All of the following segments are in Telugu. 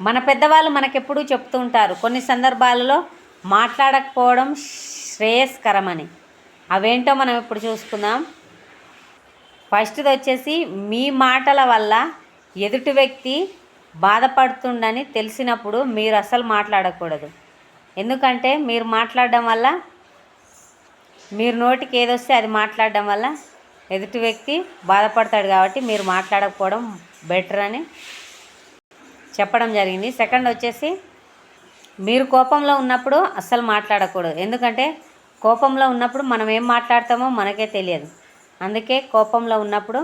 మన పెద్దవాళ్ళు మనకెప్పుడూ చెప్తూ ఉంటారు కొన్ని సందర్భాలలో మాట్లాడకపోవడం శ్రేయస్కరమని. అవేంటో మనం ఇప్పుడు చూసుకుందాం. ఫస్ట్ది వచ్చేసి మీ మాటల వల్ల ఎదుటి వ్యక్తి బాధపడుతుండని తెలిసినప్పుడు మీరు అసలు మాట్లాడకూడదు. ఎందుకంటే మీరు మాట్లాడడం వల్ల మీరు నోటికి ఏదొస్తే అది మాట్లాడడం వల్ల ఎదుటి వ్యక్తి బాధపడతాడు కాబట్టి మీరు మాట్లాడకపోవడం బెటర్ అని చెప్పడం జరిగింది. సెకండ్ వచ్చేసి మీరు కోపంలో ఉన్నప్పుడు అస్సలు మాట్లాడకూడదు. ఎందుకంటే కోపంలో ఉన్నప్పుడు మనం ఏం మాట్లాడతామో మనకే తెలియదు. అందుకే కోపంలో ఉన్నప్పుడు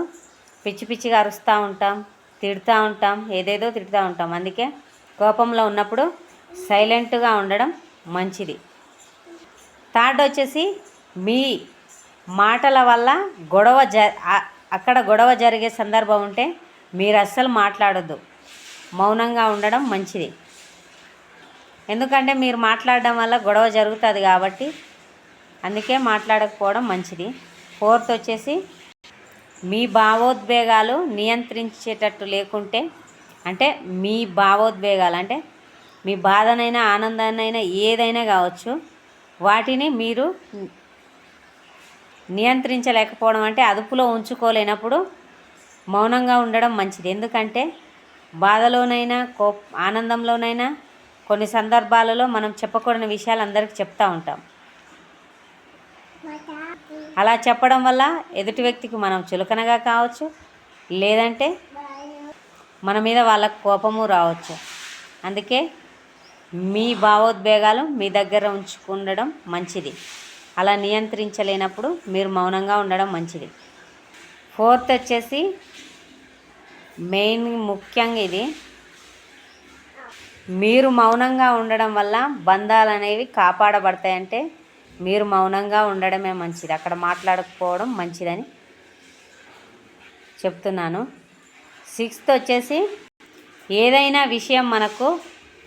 పిచ్చి పిచ్చిగా అరుస్తూ ఉంటాం తిడుతూ ఉంటాం ఏదేదో తిడుతూ ఉంటాం. అందుకే కోపంలో ఉన్నప్పుడు సైలెంట్గా ఉండడం మంచిది. థర్డ్ వచ్చేసి మీ మాటల వల్ల గొడవ జ అక్కడ గొడవ జరిగే సందర్భం ఉంటే మీరు అస్సలు మాట్లాడొద్దు. మౌనంగా ఉండడం మంచిది. ఎందుకంటే మీరు మాట్లాడడం వల్ల గొడవ జరుగుతుంది కాబట్టి అందుకే మాట్లాడకపోవడం మంచిది. ఫోర్త్ వచ్చేసి మీ భావోద్వేగాలు నియంత్రించేటట్టు లేకుంటే అంటే మీ భావోద్వేగాలు అంటే మీ బాధనైనా ఆనందాన్నైనా ఏదైనా కావచ్చు వాటిని మీరు నియంత్రించలేకపోవడం అంటే అదుపులో ఉంచుకోలేనప్పుడు మౌనంగా ఉండడం మంచిది. ఎందుకంటే బాధలోనైనా కో ఆనందంలోనైనా కొన్ని సందర్భాలలో మనం చెప్పకూడని విషయాలు అందరికీ చెప్తూ ఉంటాం. అలా చెప్పడం వల్ల ఎదుటి వ్యక్తికి మనం చులకనగా కావచ్చు లేదంటే మన మీద వాళ్ళకు కోపము రావచ్చు. అందుకే మీ భావోద్వేగాలు మీ దగ్గర ఉంచుకుండడం మంచిది. అలా నియంత్రించలేనప్పుడు మీరు మౌనంగా ఉండడం మంచిది. ఫోర్త్ వచ్చేసి మెయిన్ ముఖ్యంగా ఇది. మీరు మౌనంగా ఉండడం వల్ల బంధాలు అనేవి కాపాడబడతాయంటే మీరు మౌనంగా ఉండడమే మంచిది. అక్కడ మాట్లాడకపోవడం మంచిదని చెప్తున్నాను. సిక్స్త్ వచ్చేసి ఏదైనా విషయం మనకు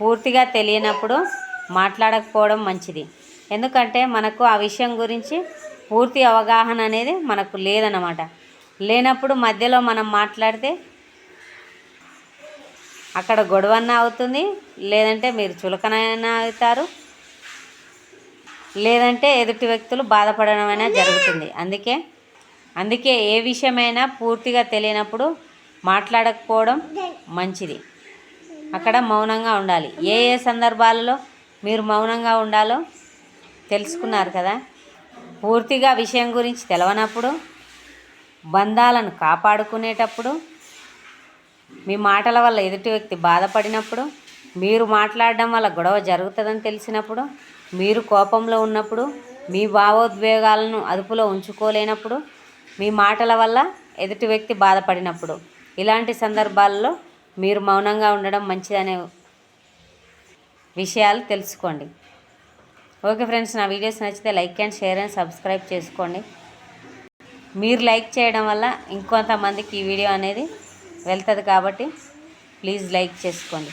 పూర్తిగా తెలియనప్పుడు మాట్లాడకపోవడం మంచిది. ఎందుకంటే మనకు ఆ విషయం గురించి పూర్తి అవగాహన అనేది మనకు లేదన్నమాట. లేనప్పుడు మధ్యలో మనం మాట్లాడితే అక్కడ గొడవన్న అవుతుంది లేదంటే మీరు చులకనైనా అవుతారు లేదంటే ఎదుటి వ్యక్తులు బాధపడడమైనా జరుగుతుంది. అందుకే అందుకే ఏ విషయమైనా పూర్తిగా తెలియనప్పుడు మాట్లాడకపోవడం మంచిది. అక్కడ మౌనంగా ఉండాలి. ఏ ఏ సందర్భాలలో మీరు మౌనంగా ఉండాలో తెలుసుకున్నారు కదా? పూర్తిగా విషయం గురించి తెలవనప్పుడు బంధాలను కాపాడుకునేటప్పుడు మీ మాటల వల్ల ఎదుటి వ్యక్తి బాధపడినప్పుడు మీరు మాట్లాడడం వల్ల గొడవ జరుగుతుందని తెలిసినప్పుడు మీరు కోపంలో ఉన్నప్పుడు మీ భావోద్వేగాలను అదుపులో ఉంచుకోలేనప్పుడు మీ మాటల వల్ల ఎదుటి వ్యక్తి బాధపడినప్పుడు. ఇలాంటి సందర్భాల్లో మీరు మౌనంగా ఉండడం మంచిదనే విషయాలు తెలుసుకోండి. ఓకే ఫ్రెండ్స్ నా వీడియోస్ నచ్చితే like and share and subscribe చేసుకోండి. మీరు లైక్ చేయడం వల్ల ఇంకొంతమందికి ఈ వీడియో అనేది వెళ్తుంది కాబట్టి ప్లీజ్ లైక్ చేసుకోండి.